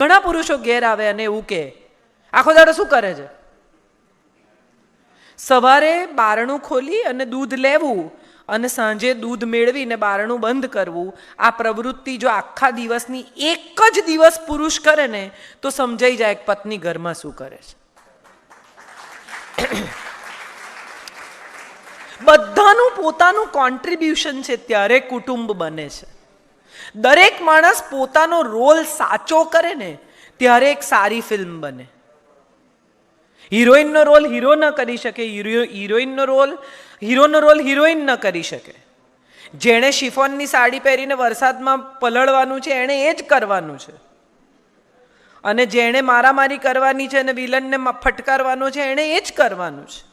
ઘણા પુરુષો ઘેર આવે અને એવું કે આખો દાડો શું કરે છે? સવારે બારણું ખોલી અને દૂધ લેવું અને સાંજે દૂધ મેળવીને બારણું બંધ કરવું. આ પ્રવૃત્તિ જો આખા દિવસની એક જ દિવસ પુરુષ કરે ને, તો સમજાઈ જાય કે પત્ની ઘરમાં શું કરે છે. બધાનું પોતાનું કોન્ટ્રીબ્યુશન છે ત્યારે કુટુંબ બને છે. દરેક માણસ પોતાનો રોલ સાચો કરે ને, ત્યારે એક સારી ફિલ્મ બને. હિરોઈનનો રોલ હીરો ન કરી શકે હિરો હિરોઈનનો રોલ હીરોનો રોલ હિરોઈન ન કરી શકે. જેણે શિફોનની સાડી પહેરીને વરસાદમાં પલળવાનું છે, એણે એ જ કરવાનું છે. અને જેણે મારામારી કરવાની છે અને વિલનને ફટકારવાનો છે, એણે એ જ કરવાનું છે.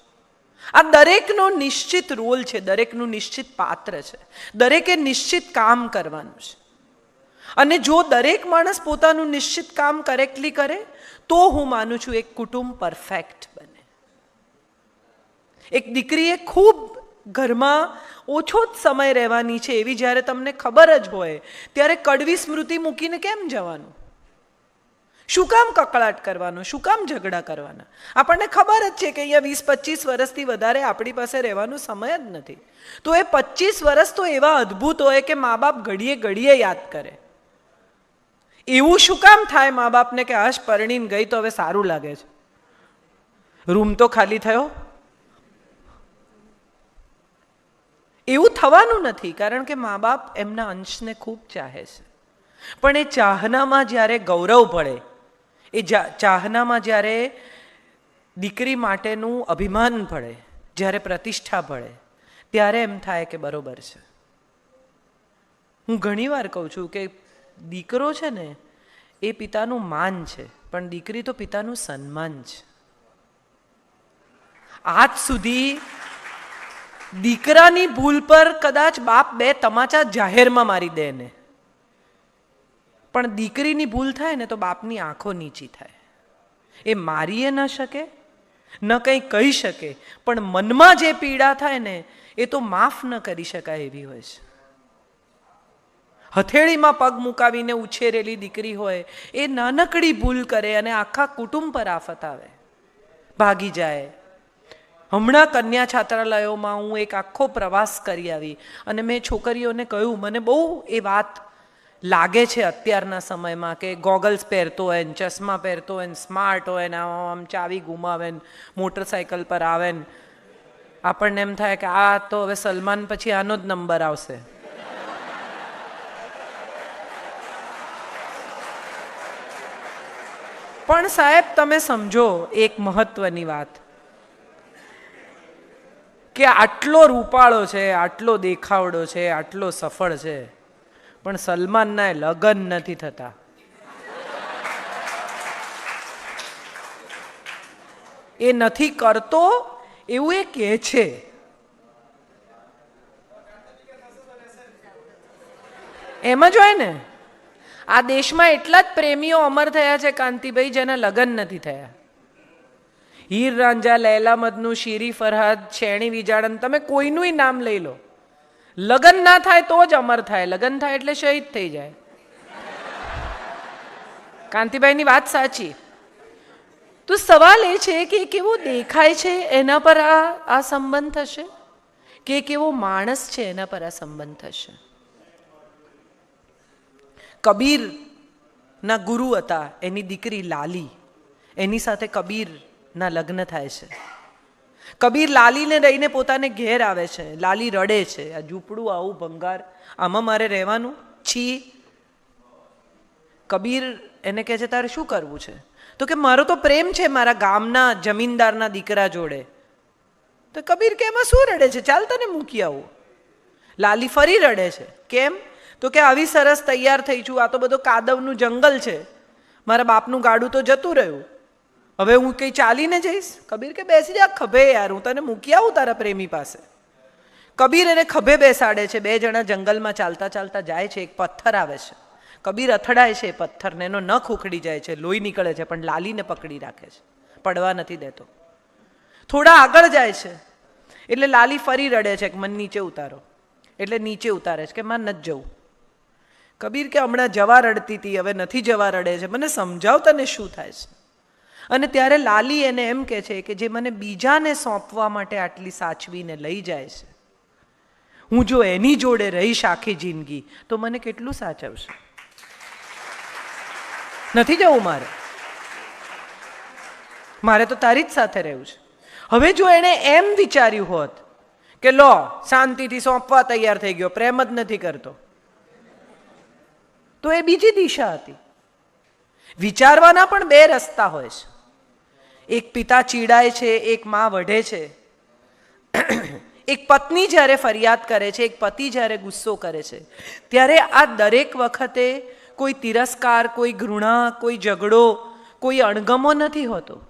આ દરેકનો નિશ્ચિત રોલ છે, દરેકનું નિશ્ચિત પાત્ર છે. દરેકે નિશ્ચિત કામ કરવાનું છે. અને જો દરેક માણસ પોતાનું નિશ્ચિત કામ કરેક્ટલી કરે, તો હું માનું છું એક કુટુંબ પરફેક્ટ બને. એક દીકરીએ ખૂબ ઘરમાં ઓછો જ સમય રહેવાની છે, એવી જ્યારે તમને ખબર જ હોય, ત્યારે કડવી સ્મૃતિ મૂકીને કેમ જવાનું? શું કામ કકળાટ કરવાનો? શું કામ ઝઘડા કરવાના? આપણને ખબર જ છે કે અહીંયા વીસ, પચીસ વર્ષથી વધારે આપણી પાસે રહેવાનો સમય જ નથી. તો એ પચીસ વર્ષ તો એવા અદ્ભુત હોય કે મા બાપ ઘડીએ ઘડીએ યાદ કરે. એવું શું કામ થાય મા બાપને કે હશ પરણીને ગઈ તો હવે સારું લાગે છે? રૂમ તો ખાલી થયો? એવું થવાનું નથી, કારણ કે મા બાપ એમના અંશને ખૂબ ચાહે છે. પણ એ ચાહનામાં જ્યારે ગૌરવ પડે એ ચાહનામાં જ્યારે દીકરી માટેનું અભિમાન ભળે, જ્યારે પ્રતિષ્ઠા ભળે, ત્યારે એમ થાય કે બરોબર છે. હું ઘણીવાર કહું છું કે દીકરો છે ને, એ પિતાનું માન છે, પણ દીકરી તો પિતાનું સન્માન છે. આજ સુધી દીકરાની ભૂલ પર કદાચ બાપ બે તમાચા જાહેરમાં મારી દે ને. પણ દીકરીની ભૂલ થાય ને તો બાપની આંખો નીચી થાય. એ મારીએ ન શકે, ન કંઈ કહી શકે, પણ મનમાં જે પીડા થાય ને, એ તો માફ ન કરી શકાય એવી હોય છે. હથેળીમાં પગ મુકાવીને ઉછેરેલી દીકરી હોય, એ નાનકડી ભૂલ કરે અને આખા કુટુંબ પર આફત આવે. ભાગી જાય. હમણાં કન્યા છાત્રાલયોમાં હું એક આખો પ્રવાસ કરી આવી અને મેં છોકરીઓને કહ્યું, મને બહુ એ વાત લાગે છે અત્યારના સમયમાં કે ગોગલ્સ પહેરતો હોય ને, ચશ્મા પહેરતો હોય ને સ્માર્ટ હોય ને, આમ ચાવી ગુમાવે ને મોટરસાયકલ પર આવે ને. આપણને એમ થાય કે આ તો હવે સલમાન પછી આનો જ નંબર આવશે. પણ સાહેબ, તમે સમજો એક મહત્વની વાત. કે આટલો રૂપાળો છે, આટલો દેખાવડો છે, આટલો સફળ છે, પણ સલમાનના લગ્ન નથી થતા. એ નથી કરતો, એવું એ કહે છે. એમ જ હોય ને? આ દેશમાં એટલા જ પ્રેમીઓ અમર થયા છે કાંતિભાઈ, જેના લગ્ન નથી થયા. હીર રાંઝા, લૈલા મદનું શીરી ફરહાદ, શેણી વિજાડન તમે કોઈનું નામ લઈ લો. લગ્ન ના થાય તો જ અમર થાય. લગ્ન થાય એટલે શહીદ થઈ જાય. કાંતિભાઈની વાત સાચી. તો સવાલ એ છે કે કેવો દેખાય છે એના પર આ આ સંબંધ થશે? કે કેવો માણસ છે એના પર આ સંબંધ થશે? કબીર ના ગુરુ હતા, એની દીકરી લાલી. એની સાથે કબીરના લગ્ન થાય છે. કબીર લાલીને રહીને પોતાને ઘેર આવે છે. લાલી રડે છે. આ ઝૂંપડું, આવું ભંગાર, આમાં મારે રહેવાનું? છી. કબીર એને કહે છે, તારે શું કરવું છે? તો કે મારો તો પ્રેમ છે મારા ગામના જમીનદારના દીકરા જોડે. તો કબીર કે, એમાં શું રડે છે? ચાલ તને મૂકી આવું. લાલી ફરી રડે છે. કેમ? તો કે આવી સરસ તૈયાર થઈ છું, આ તો બધો કાદવનું જંગલ છે. મારા બાપનું ગાડું તો જતું રહ્યું. હવે હું કંઈ ચાલીને જઈશ? કબીર કે બેસી જા, ખભે યાર, હું તને મૂકી આવું તારા પ્રેમી પાસે. કબીર એને ખભે બેસાડે છે, બે જણા જંગલમાં ચાલતા ચાલતા જાય છે, એક પથ્થર આવે છે. કબીર અથડાય છે એ પથ્થરને, એનો નખ ઉખડી જાય છે, લોહી નીકળે છે, પણ લાલીને પકડી રાખે છે, પડવા નથી દેતો. થોડા આગળ જાય છે, એટલે લાલી ફરી રડે છે કે મન નીચે ઉતારો. એટલે નીચે ઉતારે છે, કે મારે નથી જવું. કબીર કે હમણાં જવા રડતી હતી, હવે નથી જવા રડે છે. મને સમજાવ તને શું થાય છે? અને ત્યારે લાલી એને એમ કે છે કે જે મને બીજાને સોંપવા માટે આટલી સાચવીને લઈ જાય છે. હું જો એની જોડે રહીશ આખી જિંદગી, તો મને કેટલું સાચવશે? નથી જવું મારે? મારે તો તારી જ સાથે રહેવું છે. હવે જો એણે એમ વિચાર્યું હોત કે લો, શાંતિથી સોંપવા તૈયાર થઈ ગયો, પ્રેમ જ નથી કરતો. તો એ બીજી દિશા હતી. વિચારવાના પણ બે રસ્તા હોય છે. એક પિતા ચીડાય છે, એક મા વઢે છે. એક પત્ની જ્યારે ફરિયાદ કરે છે, એક પતિ જ્યારે ગુસ્સો કરે છે, ત્યારે આ દરેક વખતે કોઈ તિરસ્કાર, કોઈ ઘૃણા, કોઈ ઝઘડો, કોઈ અણગમો નથી હોતો.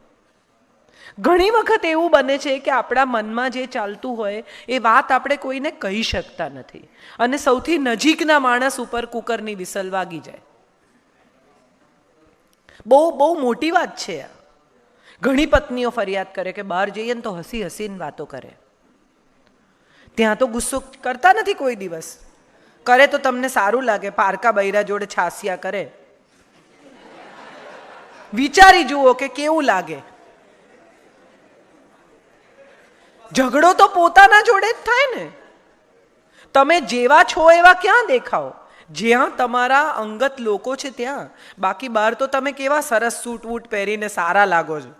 ઘણી વખત એવું બને છે કે આપણા મનમાં જે ચાલતું હોય એ વાત આપણે કોઈને કહી શકતા નથી. અને સૌથી નજીકના માણસ ઉપર કુકરની વિસલ વાગી જાય. બહુ બહુ મોટી વાત છે આ. ઘણી પત્નીઓ ફરિયાદ કરે કે બહાર જઈએ ને તો હસી હસીને વાતો કરે. ત્યાં તો ગુસ્સો કરતા નથી કોઈ દિવસ. કરે તો તમને સારું લાગે, પારકા બૈરા જોડે છાસિયા કરે. વિચારી જુઓ કે કેવું લાગે. ઝઘડો તો પોતાના જોડે જ થાય ને. તમે જેવા છો એવા ક્યાં દેખાઓ જ્યાં તમારા અંગત લોકો છે ત્યાં. બાકી બહાર તો તમે કેવા સરસ સૂટ વૂટ પહેરીને સારા લાગો છો.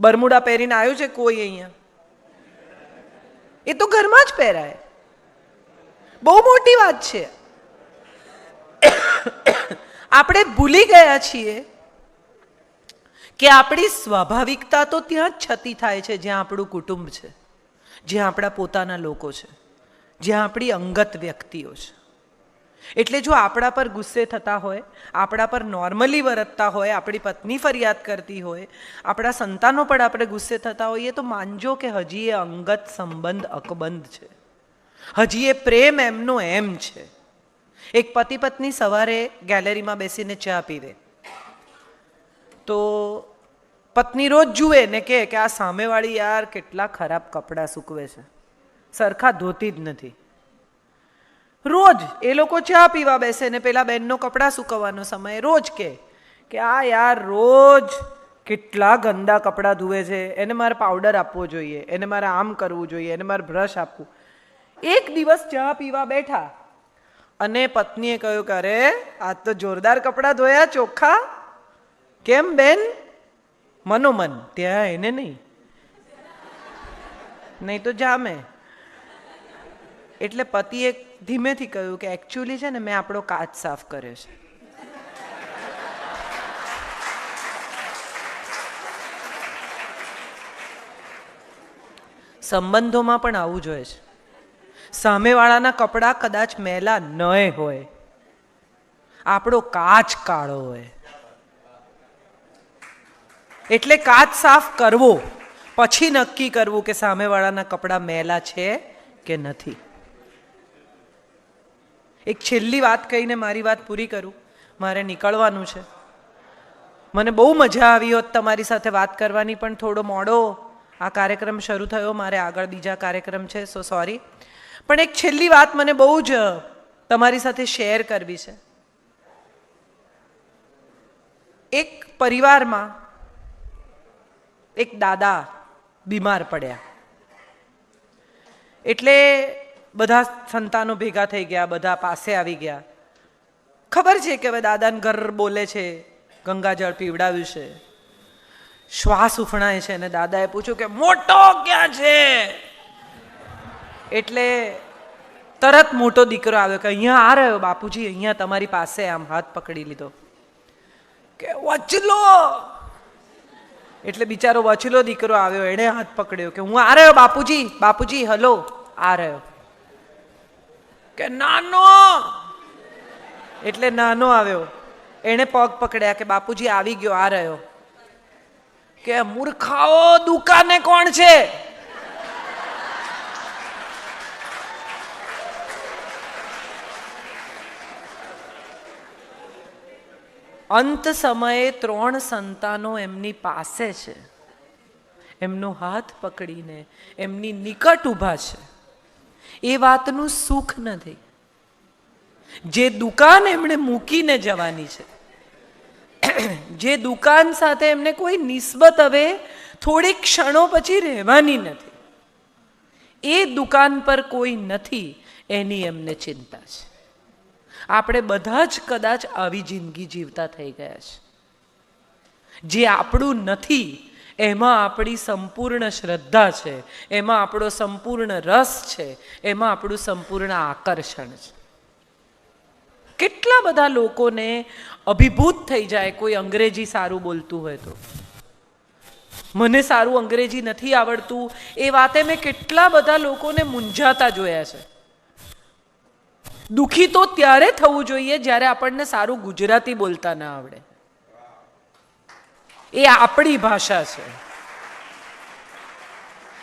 બરમુડા પહેરીને આવ્યું છે કોઈ અહીંયા? એ તો ઘરમાં જ પહેરાય. બહુ મોટી વાત છે. આપણે ભૂલી ગયા છીએ કે આપણી સ્વાભાવિકતા તો ત્યાં જ છતી થાય છે, જ્યાં આપણું કુટુંબ છે, જ્યાં આપણા પોતાના લોકો છે, જ્યાં આપણી અંગત વ્યક્તિઓ છે. એટલે જો આપણા પર ગુસ્સે થતા હોય, આપણા પર નોર્મલી વરતતા હોય, આપણી પત્ની ફરિયાદ કરતી હોય, આપણા સંતાનો પણ આપણે ગુસ્સે થતા હોઈએ, તો માનજો કે હજી એ અંગત સંબંધ અકબંધ છે. હજી એ પ્રેમ એમનો એમ છે. એક પતિ પત્ની સવારે ગેલેરીમાં બેસીને ચા પીવે. તો પત્ની રોજ જુએ ને કે આ સામેવાળી યાર કેટલા ખરાબ કપડાં સૂકવે છે. સરખા ધોતી જ નથી. રોજ એ લોકો ચા પીવા બેસે ને પેલા બેનનો કપડાં સૂકવવાનો સમય રોજ કે કે આ યાર રોજ કેટલા ગંદા કપડાં ધુએ છે. એને મારે પાવડર આપવો જોઈએ, એને મારે આમ કરવું જોઈએ, એને મારે બ્રશ આપવું. એક દિવસ ચા પીવા બેઠા અને પત્નીએ કહ્યું કે અરે, આ તો જોરદાર કપડાં ધોયા ચોખ્ખા. કેમ બેન? મનોમન, ત્યાં એને નહીં. નહીં તો જામે. એટલે પતિએ ધીમેથી કહ્યું કે એકચ્યુઅલી છે ને મેં આપણો કાચ સાફ કર્યો છે. સંબંધોમાં પણ આવું જોઈએ છે. સામેવાળાના કપડાં કદાચ મેલા ન હોય. આપણો કાચ કાળો હોય. એટલે કાચ સાફ કરવો. પછી નક્કી કરવું કે સામેવાળાના કપડાં મેલા છે કે નથી. એક છેલ્લી વાત કહીને મારી વાત પૂરી કરું. મારે નીકળવાનું છે. મને બહુ મજા આવી હોત તમારી સાથે વાત કરવાની, પણ થોડો મોડો આ કાર્યક્રમ શરૂ થયો. મારે આગળ બીજા કાર્યક્રમ છે સો સોરી પણ એક છેલ્લી વાત મને બહુ જ તમારી સાથે શેર કરવી છે. એક પરિવારમાં એક દાદા બીમાર પડ્યા. એટલે બધા સંતાનો ભેગા થઈ ગયા, બધા પાસે આવી ગયા. ખબર છે કે હવે દાદાને ઘર બોલે છે, ગંગાજળ પીવડાવ્યું છે. શ્વાસ ઉફણાય છે અને દાદાએ પૂછ્યું કે, મોટો ક્યાં છે? એટલે તરત મોટો દીકરો આવ્યો કે, અહીંયા આ રહ્યો બાપુજી, અહીંયા તમારી પાસે. આમ હાથ પકડી લીધો. કે, વચલો એટલે બિચારો વછલો દીકરો આવ્યો, એણે હાથ પકડ્યો કે હું આ રહ્યો બાપુજી બાપુજી, હલો, આ રહ્યો. કે નાનો! એટલે નાનો આવ્યો. એણે પગ પકડ્યા કે બાપુજી આવી ગયો, આ રહ્યો. કે મૂર્ખાઓ, દુકાને કોણ છે? અંત સમયે ત્રણ સંતાનો એમની પાસે છે. એમનો હાથ પકડીને એમની નિકટ ઊભા છે. એ વાતનું સુખ નથી. જે દુકાન એમણે મૂકીને જવાની છે, જે દુકાન સાથે એમને કોઈ નિસ્બત હવે થોડીક ક્ષણો પછી રહેવાની નથી. એ દુકાન પર કોઈ નથી એની એમને ચિંતા છે. આપણે બધા જ કદાચ આવી જિંદગી જીવતા થઈ ગયા છે. જે આપણું નથી, એમાં આપણી સંપૂર્ણ શ્રદ્ધા છે, એમાં આપણો સંપૂર્ણ રસ છે, એમાં આપણું સંપૂર્ણ આકર્ષણ છે. કેટલા બધા લોકોને અભિભૂત થઈ જાય કોઈ અંગ્રેજી સારું બોલતું હોય તો. મને સારું અંગ્રેજી નથી આવડતું, એ વાતે મેં કેટલા બધા લોકોને મૂંઝાતા જોયા છે. દુખી તો ત્યારે થવું જોઈએ જ્યારે આપણને સારું ગુજરાતી બોલતા ના આવડે. એ આપણી ભાષા છે.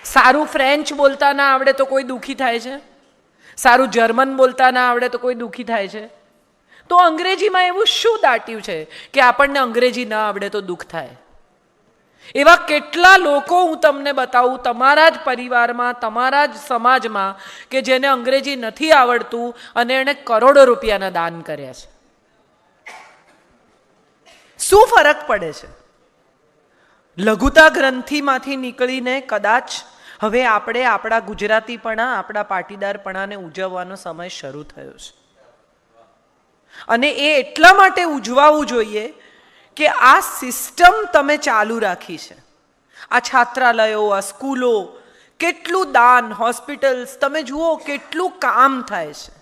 સારું ફ્રેન્ચ બોલતા ના આવડે તો કોઈ દુખી થાય છે? સારું જર્મન બોલતા ના આવડે તો કોઈ દુખી થાય છે? તો અંગ્રેજીમાં એવું શું દાટ્યું છે કે આપણને અંગ્રેજી ના આવડે તો દુઃખ થાય? એવા કેટલા લોકો હું તમને બતાવું, તમારા જ પરિવારમાં, તમારા જ સમાજમાં, કે જેને અંગ્રેજી નથી આવડતું અને એણે કરોડો રૂપિયાના દાન કર્યા છે. શું ફરક પડે છે? લઘુતા ગ્રંથિમાંથી નીકળીને કદાચ હવે આપણે આપણા ગુજરાતીપણા, આપણા પાટીદારપણાને ઉજવવાનો સમય શરૂ થયો છે. અને એ એટલા માટે ઉજવાવું જોઈએ કે આ સિસ્ટમ તમે ચાલુ રાખી છે. આ છાત્રાલયો, આ સ્કૂલો, કેટલું દાન, હોસ્પિટલ્સ, તમે જુઓ કેટલું કામ થાય છે.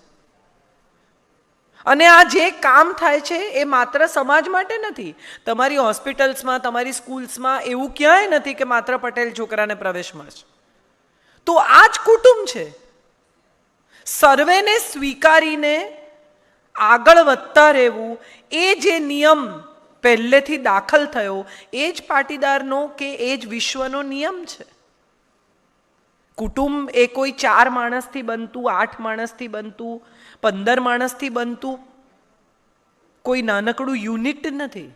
અને આ જે કામ થાય છે એ માત્ર સમાજ માટે નથી. તમારી હોસ્પિટલ્સમાં, તમારી સ્કૂલ્સમાં એવું ક્યાંય નથી કે માત્ર પટેલ છોકરાને પ્રવેશ મળશે તો આ જ કુટુંબ છે. સર્વેને સ્વીકારીને આગળ વધતા રહેવું એ જે નિયમ પહેલેથી દાખલ થયો, એ જ પાટીદારનો કે એ જ વિશ્વનો નિયમ છે? કુટુંબ એ કોઈ ચાર માણસથી બનતું, આઠ માણસથી બનતું, પંદર માણસથી બનતું, કોઈ નાનકડું યુનિટ નથી.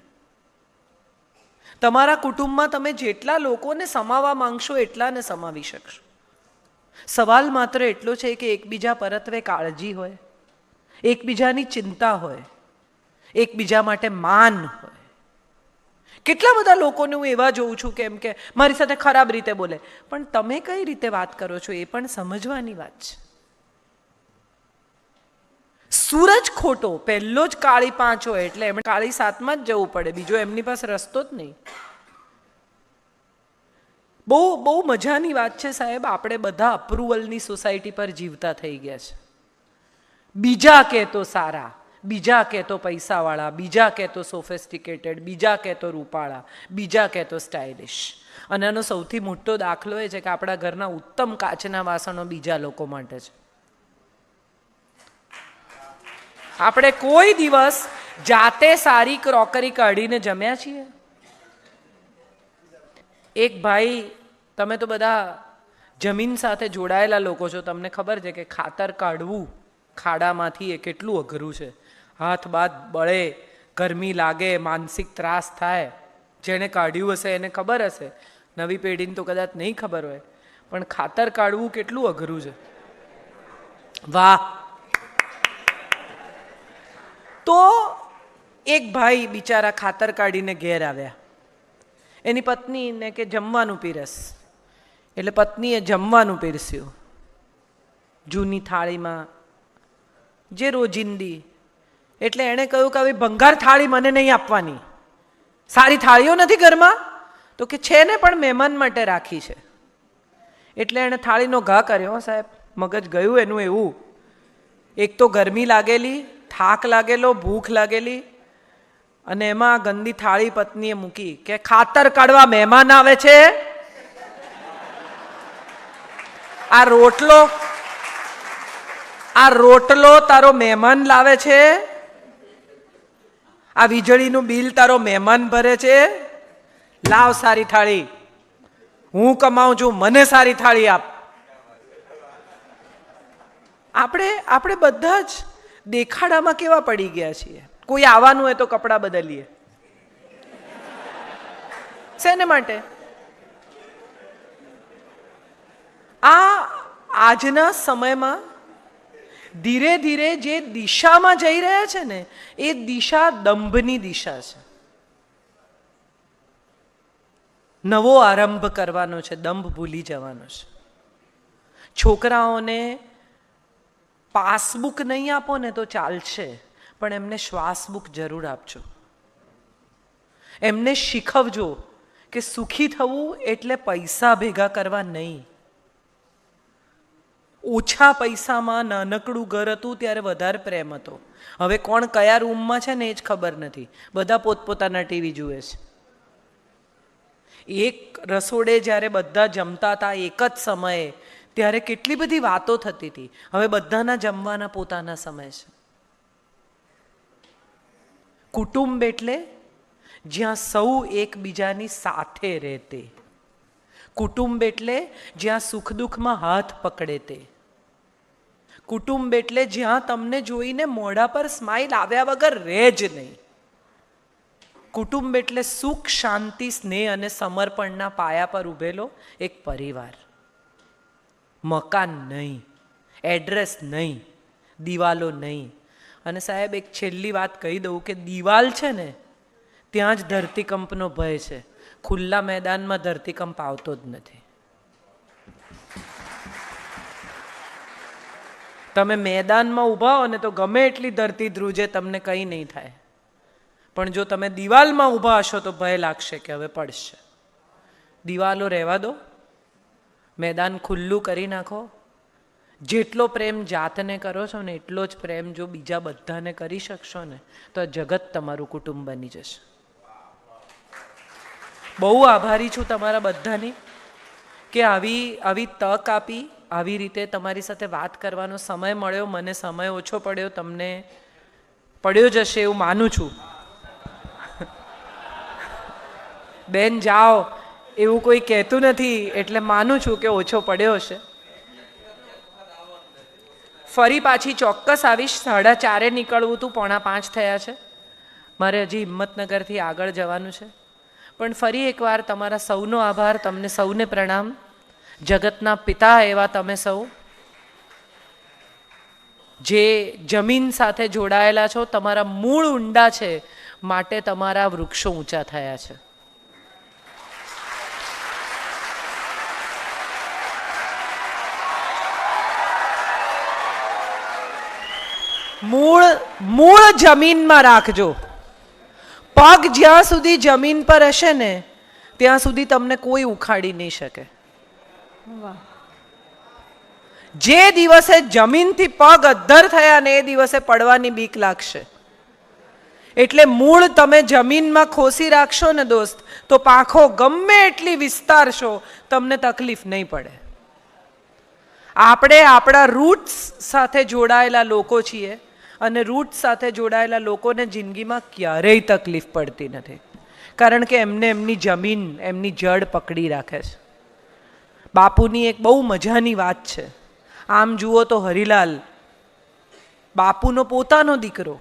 તમારા કુટુંબમાં તમે જેટલા લોકોને સમાવવા માંગશો, એટલાને સમાવી શકશો. સવાલ માત્ર એટલો છે કે એકબીજા પરત્વે કાળજી હોય, એકબીજાની ચિંતા હોય, એકબીજા માટે માન હોય. કેટલા બધા લોકોને હું એવા જોઉં છું કે એમ કે મારી સાથે ખરાબ રીતે બોલે. પણ તમે કઈ રીતે વાત કરો છો એ પણ સમજવાની વાત છે. સૂરજ ખોટો, પહેલો જ કાળી પાંચ હોય એટલે એમણે કાળી સાતમાં જ જવું પડે. બીજો એમની પાસે રસ્તો જ નહીં. બહુ બહુ મજાની વાત છે સાહેબ, આપણે બધા અપ્રુવલની સોસાયટી પર જીવતા થઈ ગયા છે. બીજા કે તો સારા. બીજા કહેતો પૈસાવાળા, બીજા કહેતો સોફેસ્ટિકેટેડ, બીજા કહેતો રૂપાળા, બીજા કહેતો સ્ટાઇલિશ. અને એનો સૌથી મોટો દાખલો એ છે કે આપણા ઘરના ઉત્તમ કાચના વાસણો બીજા લોકો માટે છે. આપણે કોઈ દિવસ જાતે સારી ક્રોકરી કાઢીને જમ્યા છીએ? એક ભાઈ, તમે તો બધા જમીન સાથે જોડાયેલા લોકો છો, તમને ખબર છે કે ખાતર કાઢવું ખાડામાંથી એ કેટલું અઘરું છે. હાથ બાદ બળે, ગરમી લાગે, માનસિક ત્રાસ થાય. જેણે કાઢ્યું હશે એને ખબર હશે. નવી પેઢીને તો કદાચ નહીં ખબર હોય. પણ ખાતર કાઢવું કેટલું અઘરું છે. વાહ! તો એક ભાઈ બિચારા ખાતર કાઢીને ઘેર આવ્યા. એની પત્નીને કે, જમવાનું પીરસ. એટલે પત્નીએ જમવાનું પીરસ્યું. જૂની થાળીમાં જે રોજિંદી એટલે એણે કહ્યું કે આવી ભંગાર થાળી મને નહીં આપવાની. સારી થાળીઓ નથી ઘરમાં? તો કે છે ને પણ મહેમાન માટે રાખી છે. એટલે એણે થાળીનો ઘા કર્યો સાહેબ, મગજ ગયું એનું એવું. એક તો ગરમી લાગેલી, થાક લાગેલો, ભૂખ લાગેલી. અને એમાં ગંદી થાળી પત્નીએ મૂકી કે ખાતર કાઢવા મહેમાન આવે છે? આ રોટલો આ રોટલો તારો મહેમાન લાવે છે? આ વીજળીનું બિલ તારો મહેમાન ભરે છે? લાવ સારી થાળી. હું કમાઉં છું, મને સારી થાળી આપ. આપણે આપણે બધા જ દેખાડામાં કેવા પડી ગયા છીએ? કોઈ આવવાનું હોય તો કપડાં બદલીએ. શેને માટે? આ આજના સમયમાં ધીરે ધીરે જે દિશામાં જઈ રહ્યા છે ને, એ દિશા દંભની દિશા છે. નવો આરંભ કરવાનો છે, દંભ ભૂલી જવાનો છે. છોકરાઓને પાસબુક નહીં આપો ને તો ચાલશે, પણ એમને શ્વાસબુક જરૂર આપજો. એમને શીખવજો કે સુખી થવું એટલે પૈસા ભેગા કરવા નહીં. ઓછા પૈસામાં નાનકડું ઘર હતું ત્યારે વધારે પ્રેમ હતો. હવે કોણ કયા રૂમમાં છે ને એ જ ખબર નથી. બધા પોતપોતાના ટીવી જુએ છે. એક રસોડે જ્યારે બધા જમતા હતા એક જ સમયે, ત્યારે કેટલી બધી વાતો થતી હતી. હવે બધાના જમવાના પોતાના સમય છે. કુટુંબ એટલે જ્યાં સૌ એકબીજાની સાથે રહેતે. કુટુંબ એટલે જ્યાં સુખ દુઃખમાં હાથ પકડે તે કુટુંબ એટલે જ્યાં તમને જોઈને મોઢા પર સ્માઇલ આવ્યા વગર રહે જ નહીં. કુટુંબ એટલે સુખ, શાંતિ, સ્નેહ અને સમર્પણના પાયા પર ઊભેલો એક પરિવાર. મકાન નહીં, એડ્રેસ નહીં, દિવાલો નહીં. અને સાહેબ, એક છેલ્લી વાત કહી દઉં કે દિવાલ છે ને, ત્યાં જ ધરતીકંપનો ભય છે. ખુલ્લા મેદાનમાં ધરતીકંપ આવતો જ નથી. તમે મેદાનમાં ઊભા હો ને તો ગમે એટલી ધરતી ધ્રુજે તમને કંઈ નહીં થાય. પણ જો તમે દિવાલમાં ઊભા હશો તો ભય લાગશે કે હવે પડશે. દિવાલો રહેવા દો. મેદાન ખુલ્લું કરી નાખો. જેટલો પ્રેમ જાતને કરો છો ને એટલો જ પ્રેમ જો બીજા બધાને કરી શકશો ને તો જગત તમારું કુટુંબ બની જશે. બહુ આભારી છું તમારા બધાની કે આવી આવી તક આપી આવી રીતે તમારી સાથે વાત કરવાનો સમય મળ્યો, મને સમય ઓછો પડ્યો, તમને પડ્યો જશે એવું માનું છું. બેન, જાઓ. એવું કોઈ કહેતું નથી, એટલે માનું છું કે ઓછો પડ્યો હશે. ફરી પાછી ચોક્કસ આવીશ. સાડા ચારે નીકળવું તું, પોણા પાંચ થયા છે. મારે હજી હિંમતનગરથી આગળ જવાનું છે. પણ ફરી એકવાર તમારા સૌનો આભાર, તમને સૌને પ્રણામ. જગતના પિતા એવા તમે સૌ, જે જમીન સાથે જોડાયેલા છો, તમારા મૂળ ઊંડા છે, માટે તમારા વૃક્ષો ઊંચા થયા છે. મૂળ મૂળ જમીનમાં રાખજો. પગ જ્યાં સુધી જમીન પર હશે ને, ત્યાં સુધી તમને કોઈ ઉખાડી નહીં શકે. જે દિવસે જમીનથી પગ અદ્ધર થયા ને એ દિવસે પડવાની બીક લાગશે. એટલે મૂળ તમે જમીનમાં ખોસી રાખશો ને દોસ્ત, તો પાંખો ગમે એટલી વિસ્તારશો, તમને તકલીફ નહીં પડે. આપણે આપણા રૂટ્સ સાથે જોડાયેલા લોકો છીએ અને રૂટ સાથે જોડાયેલા લોકોને જિંદગીમાં ક્યારેય તકલીફ પડતી નથી. કારણ કે એમને એમની જમીન, એમની જડ પકડી રાખે છે. બાપુની એક બહુ મજાની વાત છે. આમ જુઓ તો હરિલાલ, બાપુનો પોતાનો દીકરો.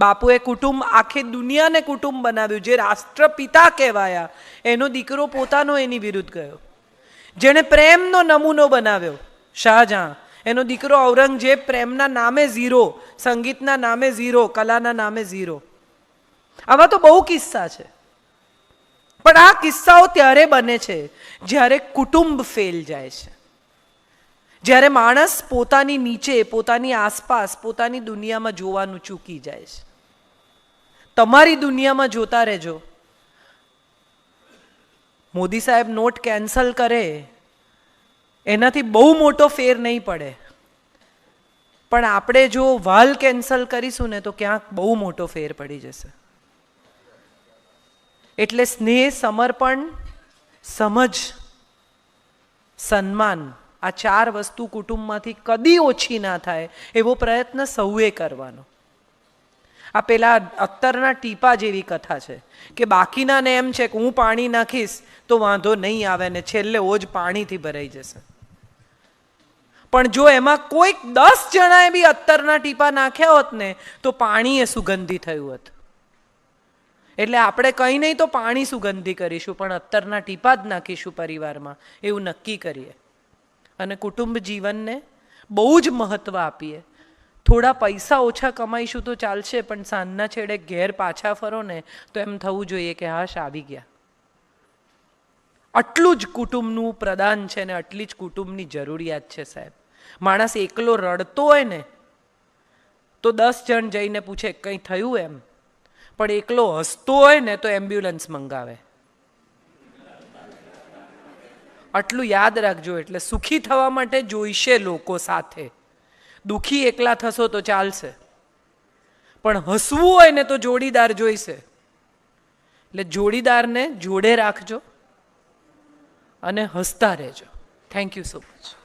બાપુએ કુટુંબ, આખી દુનિયાને કુટુંબ બનાવ્યું, જે રાષ્ટ્રપિતા કહેવાયા, એનો દીકરો પોતાનો એની વિરુદ્ધ ગયો. જેણે પ્રેમનો નમૂનો બનાવ્યો, શાહજહાં, એનો દીકરો ઔરંગઝેબ પ્રેમના નામે ઝીરો, સંગીતના નામે ઝીરો, કલાના નામે ઝીરો. આવા તો બહુ કિસ્સા છે. પણ આ કિસ્સાઓ ત્યારે બને છે જ્યારે કુટુંબ ફેલ જાય છે. જ્યારે માણસ પોતાની નીચે, પોતાની આસપાસ, પોતાની દુનિયામાં જોવાનું ચૂકી જાય છે. તમારી દુનિયામાં જોતા રહેજો. મોદી સાહેબ નોટ કેન્સલ કરે. એનાથી બહુ મોટો ફેર નહીં પડે. પણ આપણે જો વાલ કેન્સલ કરીશું ને તો ક્યાંક બહુ મોટો ફેર પડી જશે. એટલે સ્નેહ, સમર્પણ, સમજ, સન્માન આ ચાર વસ્તુ કુટુંબમાંથી કદી ઓછી ના થાય એવો પ્રયત્ન સૌએ કરવાનો. આ પેલા અત્તરના ટીપા જેવી કથા છે કે બાકીનાને એમ છે કે હું પાણી નાખીશ તો વાંધો નહીં આવે ને છેલ્લે ઓજ પાણીથી ભરાઈ જશે. પણ જો એમાં કોઈક દસ જણાએ બી અત્તરના ટીપા નાખ્યા હોત ને તો પાણી એ સુગંધી થયું હોત. એટલે આપણે કંઈ નહીં તો પાણી સુગંધી કરીશું, પણ અત્તરના ટીપા જ નાખીશું પરિવારમાં. એવું નક્કી કરીએ. અને કુટુંબ જીવનને બહુ જ મહત્ત્વ આપીએ. થોડા પૈસા ઓછા કમાઈશું તો ચાલશે, પણ સાંજના છેડે ઘેર પાછા ફરો ને તો એમ થવું જોઈએ કે હાશ આવી ગયા. આટલું જ કુટુંબનું પ્રદાન છે ને આટલી જ કુટુંબની જરૂરિયાત છે સાહેબ. માણસ એકલો રડતો હોય ને, તો દસ જણ જઈને પૂછે, કંઈ થયું એમ? પણ એકલો હસતો હોય ને તો એમ્બ્યુલન્સ મંગાવે. આટલું યાદ રાખજો, એટલે સુખી થવા માટે જોઈશે લોકો સાથે. દુખી એકલા થશો તો ચાલશે. પણ હસવું હોય ને તો જોડીદાર જોઈશે. એટલે જોડીદારને જોડે રાખજો અને હસતા રહેજો. Thank you so much